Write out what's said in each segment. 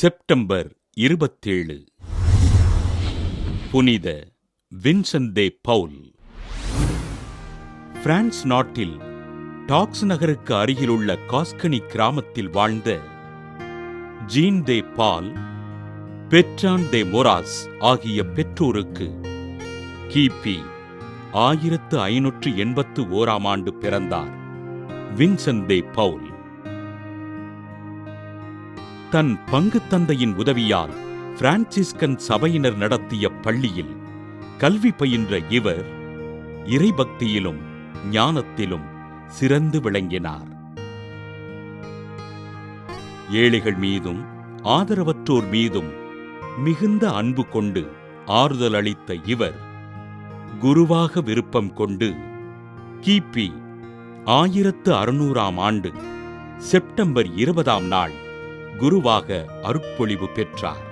September இருபத்தேழு. புனித Vincent de Paul. France நாட்டில் டாக்ஸ் நகருக்கு அருகிலுள்ள காஸ்கனி கிராமத்தில் வாழ்ந்த ஜீன் தே பால் பெட்ரான் தே மொராஸ் ஆகிய பெற்றோருக்கு கிபி ஆயிரத்து ஐநூற்று எண்பத்து ஓராம் ஆண்டு பிறந்தார் வின்சென்ட் தே பவுல். தன் பங்கு தந்தையின் உதவியால் பிரான்சிஸ்கன் சபையினர் நடத்திய பள்ளியில் கல்வி பயின்ற இவர் இறைபக்தியிலும் ஞானத்திலும் சிறந்து விளங்கினார். ஏழைகள் மீதும் ஆதரவற்றோர் மீதும் மிகுந்த அன்பு கொண்டு ஆறுதல் அளித்த இவர் குருவாக விருப்பம் கொண்டு கிபி ஆயிரத்து அறுநூறாம் ஆண்டு செப்டம்பர் இருபதாம் நாள் குருவாக அருட்பொழிவு பெற்றார்.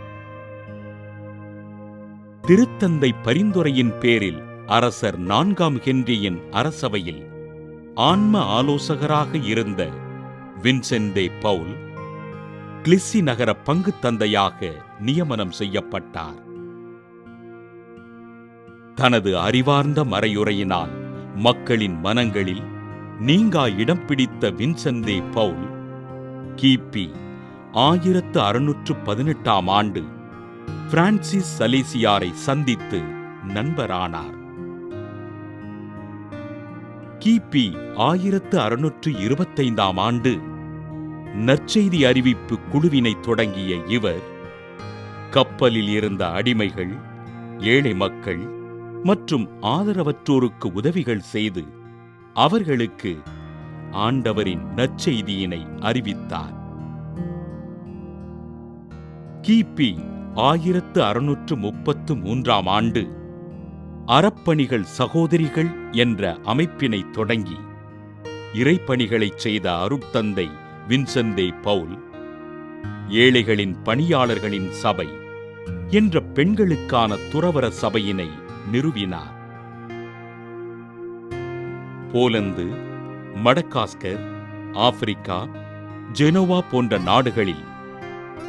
திருத்தந்தை பரிந்துரையின் பேரில் அரசர் நான்காம் ஹென்ரியின் அரசவையில் ஆன்ம ஆலோசகராக இருந்த வின்சென்டே பவுல் கிளிஸ்ஸி நகர பங்கு தந்தையாக நியமனம் செய்யப்பட்டார். தனது அறிவார்ந்த மறையுரையினால் மக்களின் மனங்களில் நீங்கா இடம் பிடித்த வின்சென்டே பவுல் கிபி ஆயிரத்து அறுநூற்று பதினெட்டாம் ஆண்டு பிரான்சிஸ் சலேசியாரை சந்தித்து நண்பரானார். கிபி ஆயிரத்து அறுநூற்று இருபத்தைந்தாம் ஆண்டு நற்செய்தி அறிவிப்பு குழுவினை தொடங்கிய இவர் கப்பலில் இருந்த அடிமைகள் ஏழை மக்கள் மற்றும் ஆதரவற்றோருக்கு உதவிகள் செய்து அவர்களுக்கு ஆண்டவரின் நற்செய்தியினை அறிவித்தார். கிபி ஆயிரத்து அறுநூற்று முப்பத்து மூன்றாம் ஆண்டு அறப்பணிகள் சகோதரிகள் என்ற அமைப்பினை தொடங்கி இறைப்பணிகளைச் செய்த அருட்தந்தை வின்செந்தே பவுல் ஏழைகளின் பணியாளர்களின் சபை என்ற பெண்களுக்கான துறவர சபையினை நிறுவினார். போலந்து மடகாஸ்கர் ஆப்பிரிக்கா ஜெனோவா போன்ற நாடுகளில்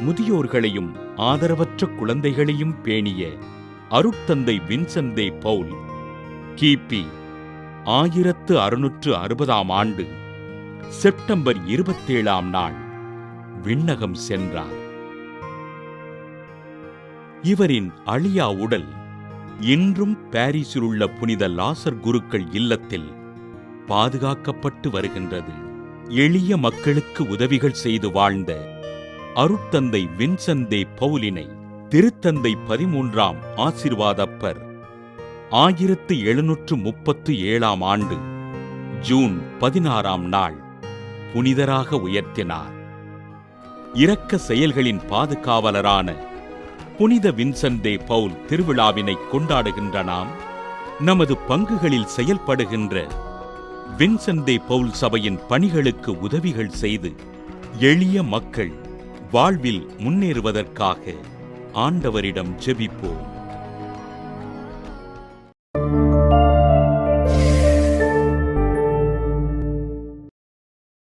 முதியோர்களையும் ஆதரவற்ற குழந்தைகளையும் பேணிய அருட்தந்தை வின்சந்தே பவுல். கிபி ஆயிரத்து அறுநூற்று அறுபதாம் ஆண்டு செப்டம்பர் இருபத்தேழாம் நாள் விண்ணகம் சென்றார். இவரின் அழியா உடல் இன்றும் பாரிஸில் உள்ள புனித லாசர் குருக்கள் இல்லத்தில் பாதுகாக்கப்பட்டு வருகின்றது. எளிய மக்களுக்கு உதவிகள் செய்து வாழ்ந்த அருட்தந்தை வின்சந்தே பவுலினை திருத்தந்தை பதிமூன்றாம் ஆசிர்வாதப்பர். ஆயிரத்து எழுநூற்று முப்பத்து ஏழாம் ஆண்டு ஜூன் பதினாறாம் நாள் புனிதராக உயர்த்தினார். இரக்க செயல்களின் பாதுகாவலரான புனித வின்சந்தே பவுல் திருவிழாவினை கொண்டாடுகின்ற நாம் நமது பங்குகளில் செயல்படுகின்ற வின்சந்தே பவுல் சபையின் பணிகளுக்கு உதவிகள் செய்து எளிய மக்கள் வாழ்வில் முன்னேறுவதற்காக ஆண்டவரிடம் ஜெபிப்போம்.